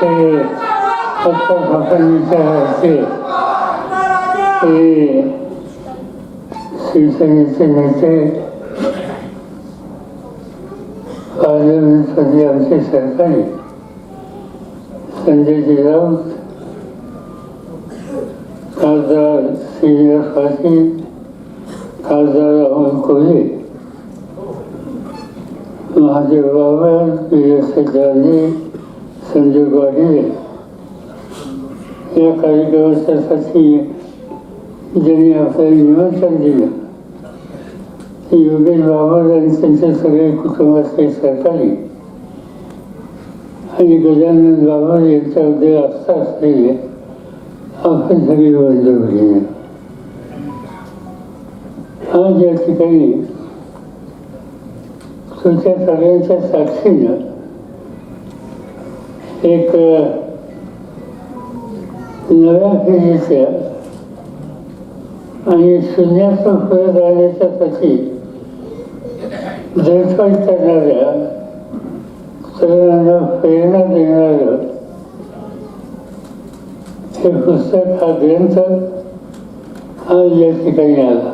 अतिशय पक्षापक्षांचे ते शिवसेनेचे नेते पार्लमेंटमध्ये आमचे सरकारी संजयजी राऊत खासदार श्रीनिवास पाटील खासदार राहुल कोल्हे महादेव बाबा पीएस गांधी संजय पाटील या कार्यक्रमासाठी ज्यांनी आपल्याला निमंत्रण दिलं ते योगेश बाबर आणि त्यांच्या सगळे कुटुंबाचे सहकारी आणि गजानन बाबर यांच्यामध्ये आस्था असलेले आपण सगळी बंधू भगिनी आज या ठिकाणी तुमच्या सगळ्यांच्या साक्षीनं एक नव्या पिढीच्या आणि शून्यातून पुढे जाण्याच्यासाठी धडपड करणाऱ्या तरुणांना प्रेरणा देणारं हे पुस्तक हा ग्रंथ आज या ठिकाणी आला.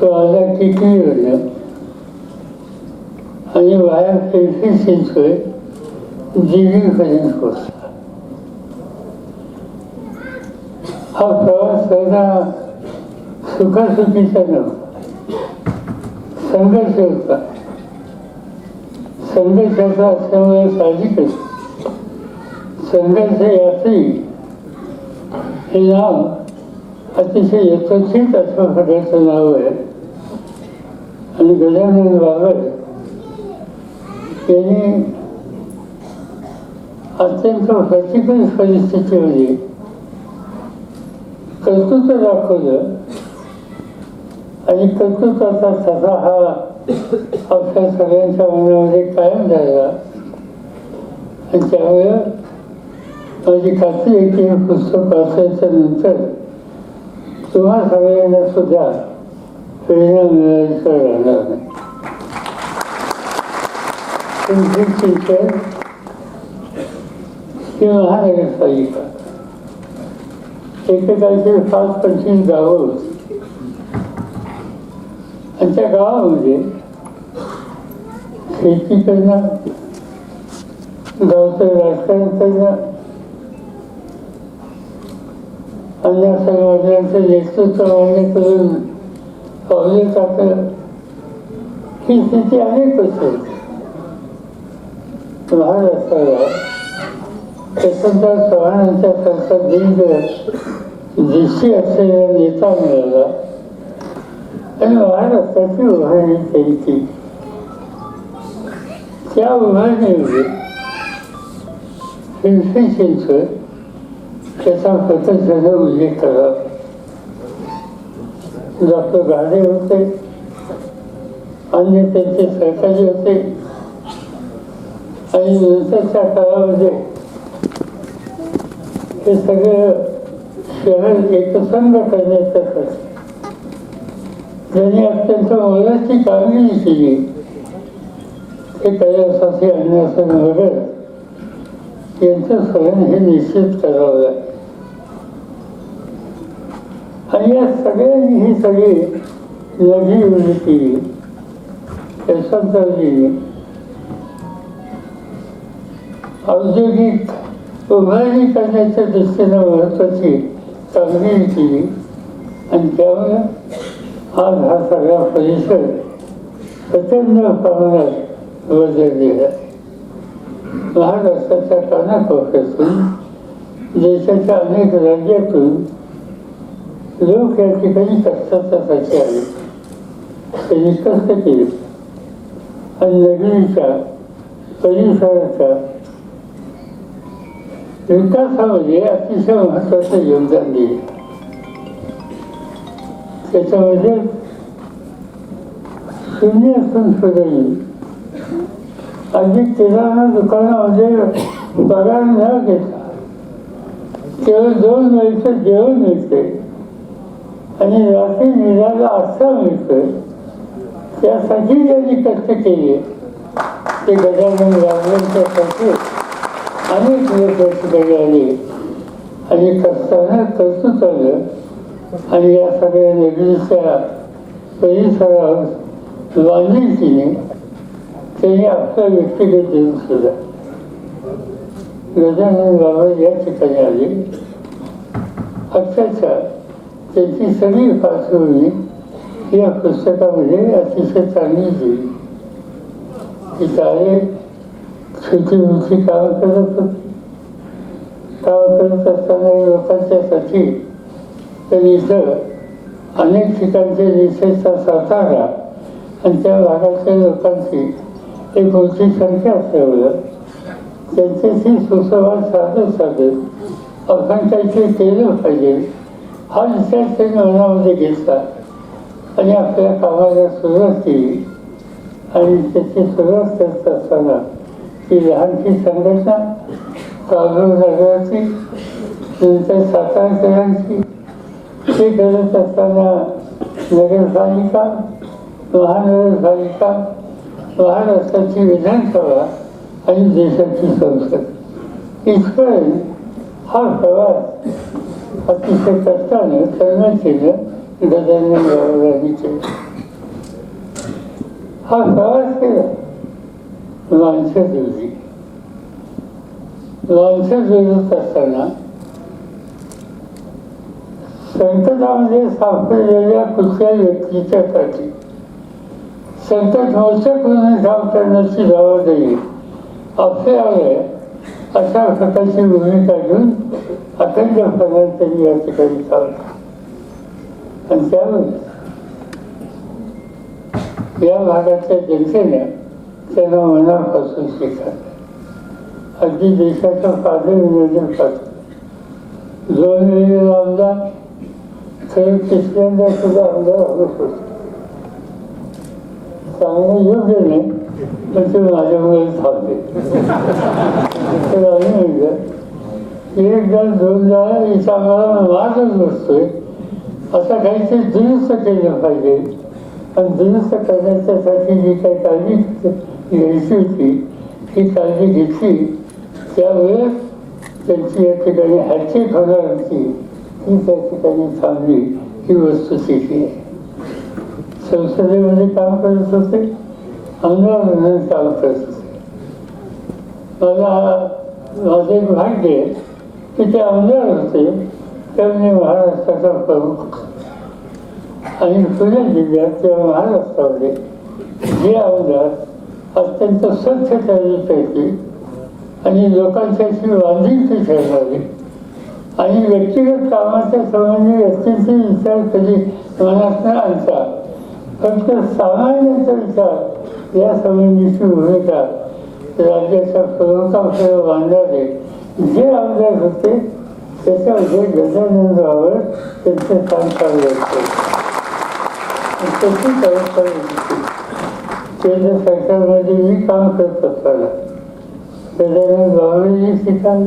तो आला टिकलीवर आणि वाया फिरफी चिंचोय दिल्लीपर्यंत पोचला हा प्रवास सहजा सुखासुखीचा नव्हता संघर्ष होता संघर्षाचा असल्यामुळे साहजिकच संघर्ष यात्री हे नाव अतिशय यथोचित असं खड्याचं नाव आहे आणि गजानन बाबर यांनी अत्यंत प्रतिकूल परिस्थितीमध्ये कर्तृत्व दाखवलं आणि कर्तृत्वाचा तसा हा आपल्या सगळ्यांच्या मनामध्ये कायम झाला आणि त्यामुळे माझी खात्री आहे की हे पुस्तक वाचायच्या नंतर तुम्हा सगळ्यांना सुद्धा प्रेरणा मिळायचं राहणार नाही. तुमची शिक्षण ही महानगरपालिका एकेकाळची पाच पंचवीस गावं होती. आणि त्या गावामध्ये शेती करणं गावचं राजकारण करणं अन्य समाजाचं नेतृत्व मान्य करून पावले टाकलं ही स्थिती अनेक होती. महाराष्ट्राला स्वतंत्र चव्हाणांचा त्यांचा दीर्घ दृष्टी असलेला नेता मिळाला. आणि महाराष्ट्राची उभारणी केली ती. त्या उभारणीमध्ये पिंपरी चिंचवड त्याचा प्रत्यक्षाने उल्लेख करा. डॉक्टर गाडे होते अन्य त्यांचे सहकारी होते. आणि नंतरच्या काळामध्ये हे सगळं शहर एकसंग करण्याच्यासाठी त्यांनी अत्यंत मोलाची कामगिरी केली हे कैलासाचे अन्यासन वगैरे यांचं स्वयं हे निश्चित करावं लागेल आणि या सगळ्यांनी ही सगळी नदी उभी केली. औद्योगिक उभारणी करण्याच्या दृष्टीनं महत्वाची कामगिरी केली आणि त्यामुळे आज हा सगळा परिसर प्रचंड प्रमाणात बदललेला महाराष्ट्राच्या कानाकोपऱ्यातून देशाच्या अनेक राज्यातून लोक या ठिकाणी कष्टासाठी आले. त्यांनी कष्ट केले आणि नगरीच्या परिसराच्या विकासामध्ये अतिशय महत्वाचं योगदान दिले. त्याच्यामध्ये शून्य असून सुधारली अगदी किराणा दुकानामध्ये पगार न घेता केवळ दोन वेळचं जेवण मिळते आणि रात्री निघायला आस्था मिळतोय त्यासाठी त्यांनी कष्ट केले. ते गजानन रावलांच्यासाठी अनेक लोक ठिकाणी आले आणि कसताना कसं चाललं आणि या सगळ्या नगरीच्या परिसरावर बांधिलकीने त्यांनी आपला व्यक्तिगत जीवन सुद्धा गजानन बाबा या ठिकाणी आले अक्षरशः त्यांची सगळी पार्श्वभूमी या पुस्तकामध्ये अतिशय चांगली दिली तिथं आहे छोटी मोठी कामं करत होते. काम करत असताना लोकांच्यासाठी तर इथं अनेक ठिकाणचे विशेषतः सातारा आणि त्या भागातल्या लोकांची एक मोठी संख्या असल्यामुळं त्यांच्याशी सुसंवाद साधत साधत आपण काहीतरी केलं पाहिजे हा विचार त्यांनी मनामध्ये घेतला. आणि आपल्या कामाला सुरुवात केली. आणि त्याची सुरुवात करत असताना की लहानशी संघटना कागद नगराची नंतर सातारकरांची ते करत असताना नगरपालिका महानगरपालिका महाराष्ट्राची विधानसभा आणि देशाची संसद. इथपर्यंत हा प्रवास अतिशय कष्टानं कर्मचीनं गजानन बाबांनी केला. हा प्रवास केला. माणसं दिवशी माणसं जुळत असताना संकटामध्ये सापडलेल्या कुठल्या व्यक्तीच्यासाठी संकट मोचक म्हणून काम करण्याची जबाबदारी आपल्यावर अशा प्रकारची भूमिका घेऊन अखंडपणे त्यांनी या ठिकाणी काम आणि त्यामुळे या भागातल्या जनतेने त्यांना मनापासून स्वीकारलं अगदी देशाच्या पासून दोन वेळी आमदार खरं तिसऱ्यांदा सुद्धा आमदार होत होते चांगलं योग्य नाही पण ते माझ्यामुळे थांबले तर आम्ही म्हणलं एकदा दोनदा इथं आम्हाला मार्गच बसतोय असं काहीतरी दुरुस्त केलं पाहिजे. आणि दुरुस्त करण्याच्यासाठी जी काही काळजी घ्यायची होती ही काळजी घेतली. त्यावेळेस त्यांची या ठिकाणी हॅट्रिक होणार होती ती त्या ठिकाणी थांबली ही वस्तुस्थिती आहे संसदेमध्ये काम करत होते. आमदार म्हणून काम करत होते. मला माझं एक भाग्य आहे की ते आमदार होते. त्यामुळे महाराष्ट्राचा प्रमुख आणि पुणे जिल्ह्यात किंवा महाराष्ट्रामध्ये जे आमदार अत्यंत स्वच्छ चालण्यापैकी आणि लोकांच्याशी बांधिलकी ठेवणारे आणि व्यक्तिगत कामाच्या संबंधी व्यक्तींचे विचार कधी मनात न आणता फक्त सामान्यांचा विचार या संबंधीची भूमिका राज्याच्या प्रमुखांकडे बांधणारे जे आमदार होते त्याच्यामध्ये गजानंदावर त्यांचे काम चालू होते त्याची व्यवस्था केंद्र सरकारमध्ये मी काम करत असताना गजानन बाबांनी शिकाल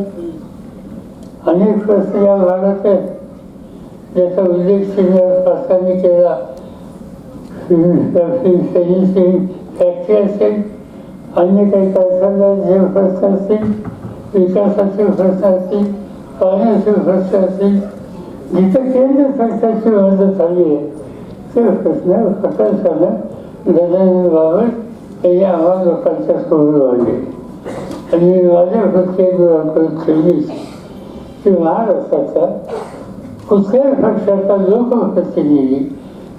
अनेक प्रश्न या भागात आहेत ज्याचा उल्लेख सिनियर पासांनी केला. फॅक्टरी असेल अन्य काही कारखान्याचे प्रश्न असतील विकासाचे प्रश्न असतील पाण्याचे प्रश्न असतील जिथं केंद्र सरकारची मदत झाली आहे ते प्रश्न प्रकर्षानं गजानन बाबत यांनी आम्हा लोकांच्या सोबत वाढले आणि मी माझ्या प्रत्येक खेळली की महाराष्ट्राचा कुठल्याही पक्षाचा लोकप्रतिनिधी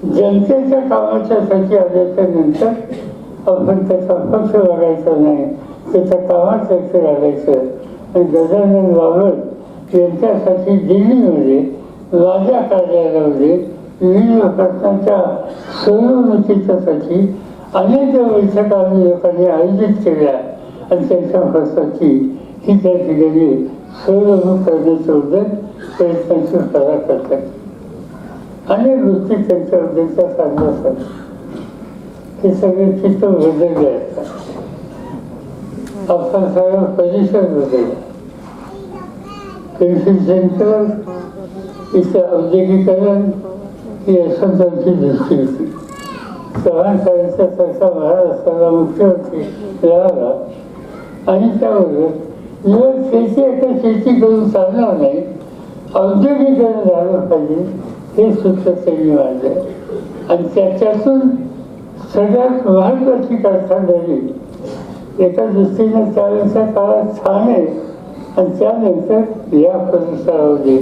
जनतेच्या कामाच्यासाठी आल्याच्यानंतर आपण त्याचा पक्ष बघायचा नाही. त्याच्या कामात लक्ष लागायचं आणि गजानन बाबत यांच्यासाठी दिल्लीमध्ये माझ्या कार्यालयामध्ये विविध प्रश्नांच्या सोडवणुकीच्यासाठी अनेक बैठका आम्ही लोकांनी आयोजित केल्या आणि त्यांच्या खर्चाची ही त्या ठिकाणी सोडवणूक करण्याचे उद्योग प्रयत्नांची कला करतात. अनेक गोष्टी त्यांच्याबद्दलच्या सांगल्या असतात. हे सगळे चित्र बदलले असतात. आपण सगळं परिसर बदलला पेन्सिल सेंटर इथं औद्योगिकरण ती यशवंतांची दृष्टी होती चव्हाण साहेबांच्या सरकार महाराष्ट्राला मुख्यमंत्री मिळाला आणि त्याबरोबर जर शेती आता शेती करून चालणार नाही औद्योगिकरण झालं पाहिजे हे सूत्र त्यांनी मांडलं आणि त्याच्यातून सगळ्यात महत्वाची झाली एका दृष्टीने त्यावेळेचा काळात छान आहे आणि त्यानंतर या परिसरामध्ये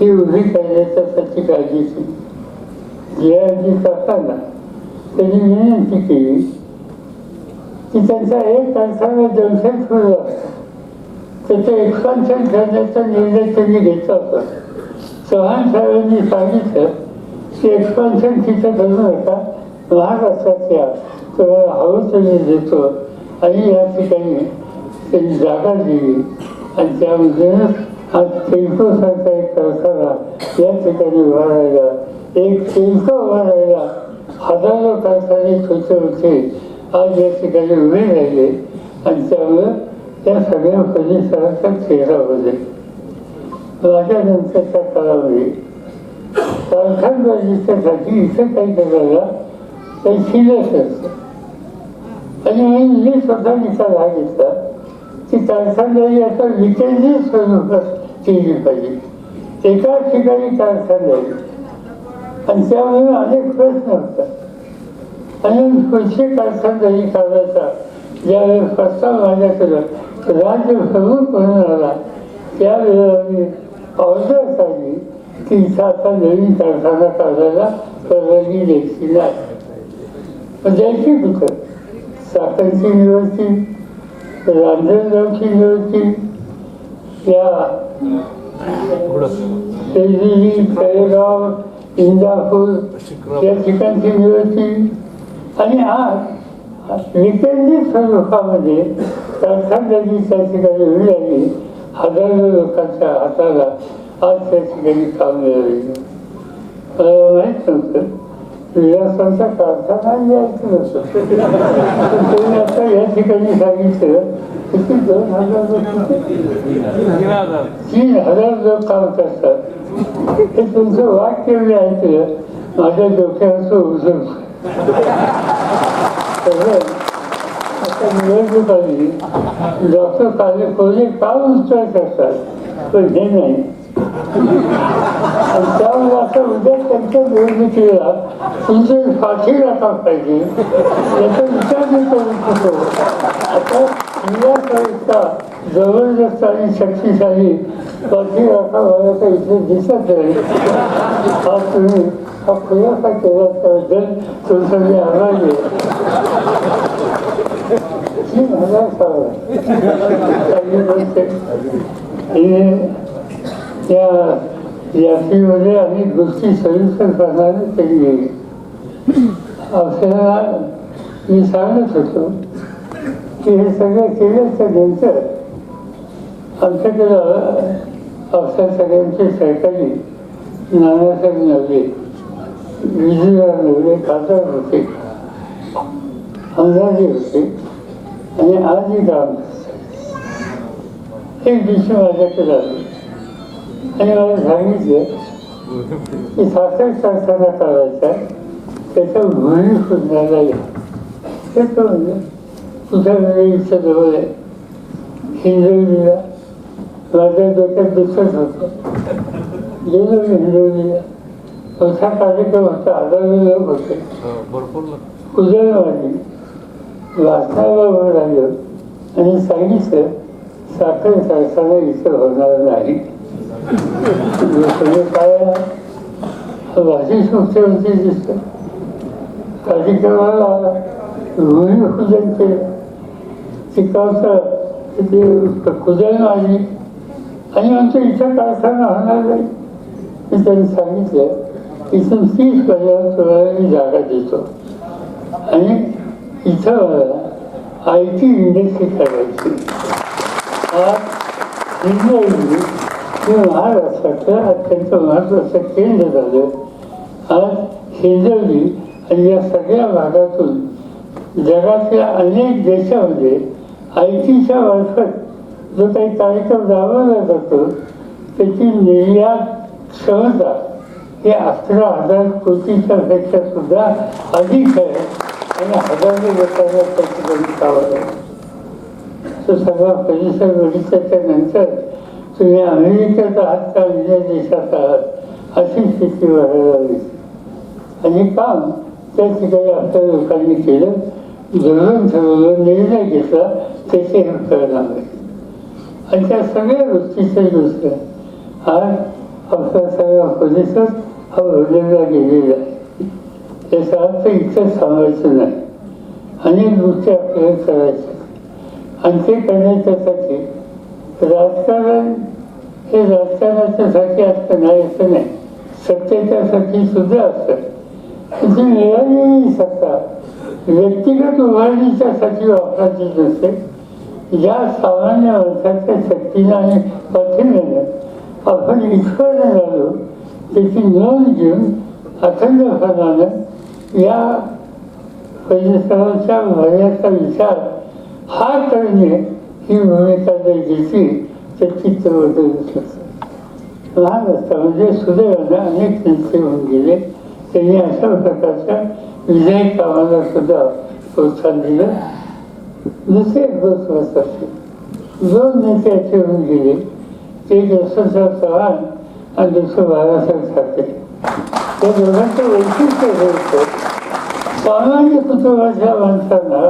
ती उभी करण्याची काळजी केली जी करताना त्यांनी विनंती केली की त्यांचा एक कारखाना जंक्शन सुरू त्याचं एक्सपान्शन करण्याचा निर्णय त्यांनी घेतला होता. चव्हाण साहेबांनी सांगितलं की एक्सपान्शन तिथं करू नका महाराष्ट्राच्या तुम्हाला हवं तुम्ही देतो आणि या ठिकाणी त्यांनी जागा दिली आणि त्यामधूनच हा तेलकोसारखा एक कारखाना या ठिकाणी उभारायला एक तेलको उभा राहिला हजारो कारखाने छोटे होते आज या ठिकाणी उभे राहिले आणि त्यामुळं त्या सगळ्या परिसराचा चेहरा बदल माझ्यानंतरच्या काळामध्ये कारखानदारीच्यासाठी इथं काही करायला काही सिरियस असतं आणि मी स्वतः निकाल हा घेतला की कारखानदारी आता विकेंद्रित स्वरूपात केली पाहिजे एकाच ठिकाणी कारखानदारी आणि त्यामुळे अनेक प्रश्न होतात आणि पुढची कारखानदारी काढायचा ज्यावेळेस प्रस्ताव माझ्याकडं राज्य प्रमुख म्हणून आला त्यावेळेला मी ऑर्डर काढली की इथं आता नवीन कारखाना काढायला परवानगी द्यायची नाही. पण द्यायची कुठं? साखरची निवडची रांजणगावची निवडची या तळेगाव इंदापूर या ठिकाणची निवडची आणि आज विकेंद्रित स्वरूपामध्ये कारखानदारी त्या ठिकाणी मिळाली हजारो लोकांच्या हाताला आज त्या ठिकाणी काम मिळालेलं मला माहीत नव्हतं. विलासाचा कारखाना यायचं नसतं त्यांनी आता या ठिकाणी सांगितलं किती दोन हजार लोक तीन हजार लोक काम करतात. हे तुमचं वाक्य मी ऐकलं माझ्या डोक्यावर उजून आता निवडणूक आली डॉक्टर काले कोणी काम उपचार करतात पण हे नाही आणि त्यामुळे आता उद्या त्यांच्या निवडणुकीला तुमची फाशी राखा पाहिजे याचा विचार मी करू शकतो आता जिल्ह्याकरिता जबरदस्त आणि शक्तिशाली फाशी राखा भागाचा इथे दिसत नाही. हा तुम्ही हा खुलासा केला त्याबद्दल तुमचा मी आभारी आहे. तीन हजार त्या यात्रेमध्ये आम्ही गोष्टी सविस्तर करणारे तरी गेली आपल्याला मी सांगत होतो. की हे सगळं केल्याच्यानंतर आमच्याकडं आपल्या सगळ्यांचे सहकारी नानासाहेब नव्हे विजयराव नव्हे खासदार होते. आमदारही होते. आणि आजही काम एक दिवशी माझ्याकडे आले. आणि मला सांगितलं की साखर कारखाना करायचा त्याच्या भूमी शोधण्याला या. ते तो म्हणजे तुझ्या वेळेच्या जवळ आहे हिंजवलीला माझ्या डोक्यात दिसत होतं गेलो मी हिंजवलीला मोठा कार्यक्रम होता हजारो लोक होते भरपूर उदय माझी वाचनाला राहिलं आणि सांगितलं साखर कारखाना इथं होणार नाही काय भाजी संस्थेवरती दिसतं कार्यक्रमाला आला भूमिपूजन केलं शिकावचं तिथे पूजन आली आणि आमच्या इथं कारखाना होणार नाही. मी त्यांनी सांगितलं इथून तीस पर्यंत तुम्हाला मी जागा देतो. आणि इथं आय टी इंडस्ट्री करायची. आज हे महाराष्ट्रातलं अत्यंत महत्त्वाचं केंद्र झालं. आज हिंजवली आणि या सगळ्या भागातून जगातल्या अनेक देशामध्ये आय टीच्या मार्फत जो काही कार्यक्रम राबवला जातो त्याची निर्यात क्षमता हे अकरा हजार कोटीच्या पेक्षा सुद्धा अधिक आहे आणि हजारो लोकांना त्याची कावत आहे. तो सगळा परिसर बघितल्याच्या नंतर तुम्ही अमेरिकेत आहात का विजय देशात आहात अशी स्थिती व्हायला लागली. आणि काम त्या ठिकाणी आपल्या लोकांनी केलं धरून ठरवलं निर्णय घेतला त्याचे हे परिणाम आणि त्या सगळ्या गोष्टीचे दुसरं आज आपला सगळा परिसर हा गेलेला आहे. याचा अर्थ इथं सांगायचं नाही. अनेक गोष्टी आपल्याला करायच्या आणि ते करण्याच्यासाठी राजकारण हे राजकारणाच्यासाठी असतं नाही असं नाही. सत्तेच्यासाठी सुद्धा असतं. तिथे मिळालेली सत्ता व्यक्तिगत उभारणीच्यासाठी वापरायची नसते. या सामान्य वर्षाच्या शक्तीने आणि पाठिंब्यानं आपण इथपर्यंत झालो त्याची नोंद घेऊन अखंडपणानं या परिसराच्या भल्याचा विचार हा करणे ही भूमिका जर घेतली तर चित्र बदलू शकतं लहान असता म्हणजे सुदैवानं अनेक नेते होऊन गेले त्यांनी अशा प्रकारच्या विजय कामाला सुद्धा प्रोत्साहन दिलं. दुसरे एक गोष्ट होत असते दोन नेते होऊन गेले ते यशवंतराव चव्हाण आणि दुसरं बाळासाहेब ठाकरे त्या दोघांचं वैशिष्ट्य हे होतं. सामान्य कुटुंबाच्या माणसांना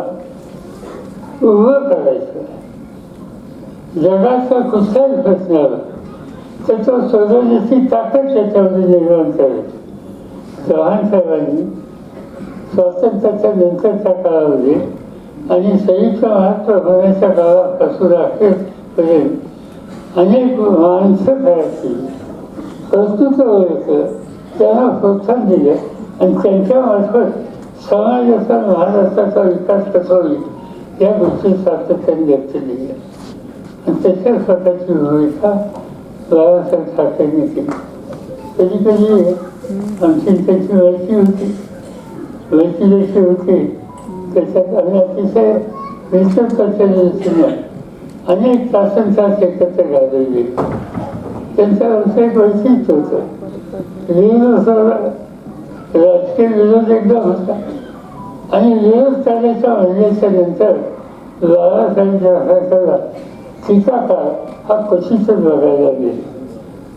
उभं करायचं. जगाचा कुठलाही प्रश्न आला तर तो सोडवण्याची ताकद त्याच्यामध्ये निर्माण करायची. चव्हाण साहेबांनी स्वातंत्र्याच्या नंतरच्या काळामध्ये आणि संयुक्त महाराष्ट्र होण्याच्या काळापासून अखेरपर्यंत अनेक माणसं तयार प्रस्तुत व्हायचं त्यांना प्रोत्साहन दिले आणि त्यांच्यामार्फत समाजाचा महाराष्ट्राचा विकास कसा होईल या गोष्टी सातत्याने व्यक्त दिल्या आणि त्याच्या स्वतःची भूमिका बाळासाहेब ठाकरेंनी केली. कधी कधी आमची त्याची माहिती होती. माहिती जशी होती त्याच्यात आम्ही अतिशय नेतृत्वाच्या दृष्टीने अनेक तासन तास एकत्र घालवले त्यांचं असं एक वैशिष्ट्य होतं. विरोध राजकीय विरोध एकदा होता. आणि विरोध करण्याच्या म्हणण्याच्या नंतर बाळासाहेब टीकाकार हा क्वचितच बघायला गेले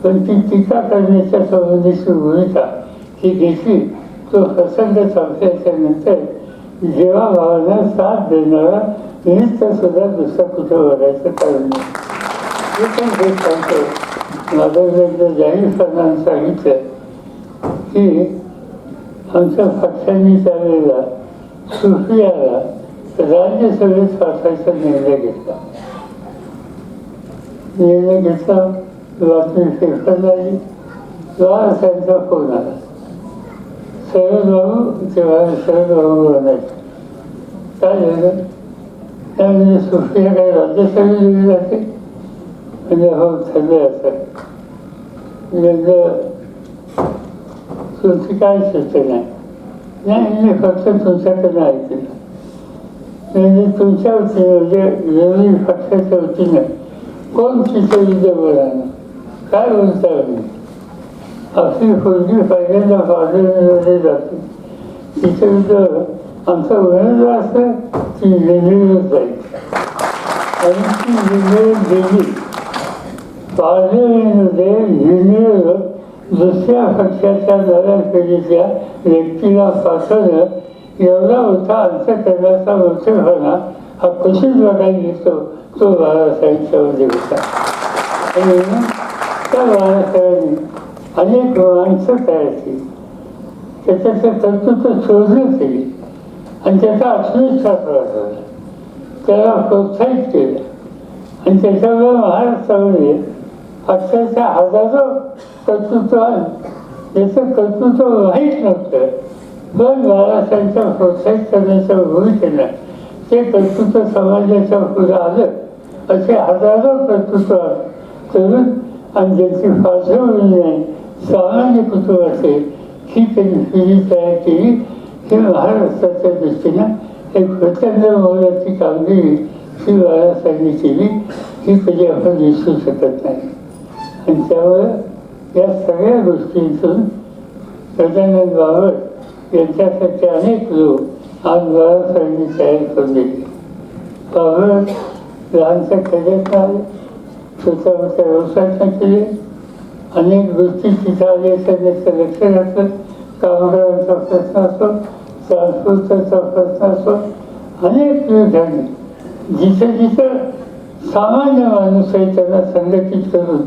पण ती टीका करण्याच्या संबंधीची भूमिका ही घेतली. तो प्रसंग संपल्याच्या नंतर जेव्हा भावांना साथ देणारा निमित्त सुद्धा दुसरा कुठं बघायचं कारण नाही. हे पण हे सांगतो. माझं एकदा जाहीरपणानं सांगितलं की आमच्या पक्षांनी त्यावेळेला सुफियाला राज्यसभेत पाठवायचा निर्णय घेतला. निर्णय घेतला बातमी पेपरला आली बाळासाहेबचा फोन आला. शरद बाबू तेव्हा शरद बाबू म्हणायचे काय झालं त्यामध्ये सुफिया काय राज्यसभेत दिली जाते म्हणजे हो ठरलं असं म्हणजे तुमची काय सूचना आहे नाही मी फक्त तुमच्याकडनं ऐकलं म्हणजे तुमच्या वतीनं म्हणजे विरोधी पक्षाच्या वतीनं अशी तिथे विजय राहणार पहिल्यांदा पाठवण्यामध्ये जाते. तिथे विरुद्ध आमचा उमेदवार असतं ती निर्णय जाईल आणि ती निर्णय दिली पार्लमेंटमध्ये निर्णय दुसऱ्या पक्षाच्या नव्या पिढीच्या व्यक्तीला पाठवणं एवढा मोठा अंतकरणाचा मोठेपणा हा कशीच बघायला दिसतो तो बाळासाहेबच्या होता आणि त्या बाळासाहेबांनी अनेक माणसं तयार केली त्याच्याचं कर्तृत्व शोधलं केली आणि त्याचा आत्मविश्वास वाढवला त्याला प्रोत्साहित केलं. आणि त्याच्यामुळे महाराष्ट्रामध्ये अक्षरशः हजारो कर्तृत्व त्याचं कर्तृत्व माहीत नव्हतं. पण बाळासाहेबच्या प्रोत्साहित करण्याच्या भूमिकेनं ते कर्तृत्व समाजाच्या पुढे आलं. असे हजारो कर्तृत्व करून आणि ज्यांची पार्श्वभूमी नाही सामान्य असेल ही त्यांनी पिढी तयार केली ही महाराष्ट्राच्या दृष्टीनं एक प्रचंड मोलाची कामगिरी ही बाळासाहेबांनी केली. ही कधी आपण विसरू शकत नाही. आणि त्यामुळं या सगळ्या गोष्टींतून गजानन बाबत यांच्यासारखे अनेक लोक आज बाळासाहेबांनी तयार करून दिले. बाबत लहानशा खेड्यात आले छोट्या मोठ्या व्यवसायात केले अनेक गोष्टी तिथं आले त्याचं लक्ष घातलं कामगारांचा प्रश्न असो ट्रान्सपोर्टचा प्रश्न असो अनेक ठिकाणी जिथं जिथं सामान्य माणूस आहे त्यांना संघटित करून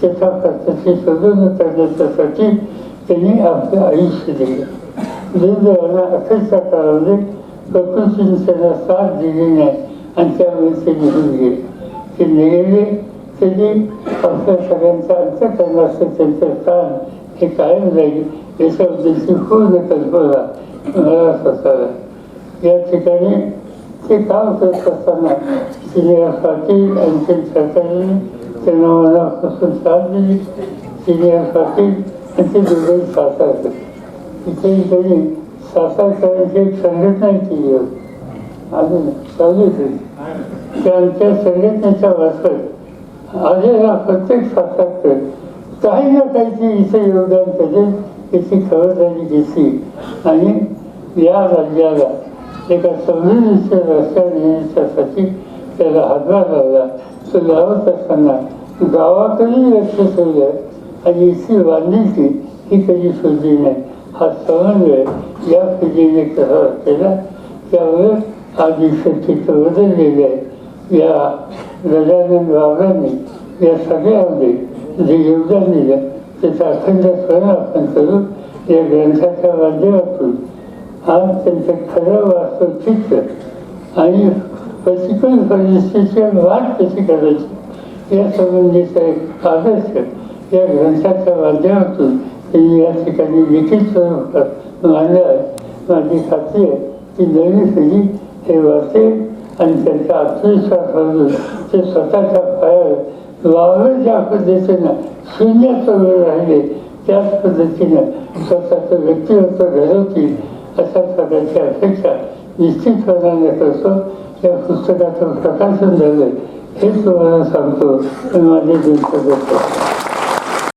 त्याचा प्रत्यक्ष शोधून करण्याच्यासाठी त्यांनी आपलं आयुष्य दिलं दुर्दैवानं अखेरच्या काळामध्ये प्रकृतीने त्यांना साथ दिली नाही आणि त्यामुळे ते निघून गेले ते निघाले त्यांनी आपल्या सगळ्यांचं अंतकरणाचं त्यांचं स्थान हे कायम जाईल याच्याबद्दलची पूर्ण कल्पना मला स्वतःला या ठिकाणी ते काम करत असताना सिनियर पाटील आणखी सरकारने त्यांना मनापासून साथ दिली. सिनियर पाटील आणि ते दोघंही सातारकर तिथेही त्यांनी सातारकरांची एक संघटना केली होती अजून चालू होती त्यांच्या संघटनेच्या वाचत आलेला प्रत्येक सातारकर काही ना काहीची इथे योगदान करेल याची खबरदारी घेतली. आणि या राज्याला एका संवेदनशील रस्त्या नेण्याच्यासाठी त्याला हातभार लावला. तो लावत असताना गावाकडेही लक्ष ठेवलं आणि इथली बांधिलकी ही कधी शोधली नाही. हा समन्वय या पिढीने कसा केला. त्यामुळे आज इथं चित्र बदललेलं आहे या गजानन बाबांनी या सगळ्यामध्ये जे योगदान दिलं त्याचा अखंड स्मरण आपण करू या ग्रंथाच्या माध्यमातून आज त्यांचं खरं वास्तव चित्र आणि प्रतिकूल परिस्थितीच्या वाट कशी करायची या संबंधीचा एक आदर्श या ग्रंथाच्या माध्यमातून त्यांनी या ठिकाणी लिखित स्वरूपात मांडलं आहे माझी खात्री आहे की नवीन पिढी हे वाचेल आणि त्यांचा आत्मविश्वास म्हणजे ते स्वतःच्या पायावर वावर ज्या पद्धतीनं शून्याचं वेळ राहिले त्याच पद्धतीनं स्वतःचं व्यक्तिमत्व घडवतील अशा प्रकारची अपेक्षा निश्चितपणाने करतो या पुस्तकाचं प्रकाशन झालं हे तुम्हाला सांगतो आणि माझे दिवस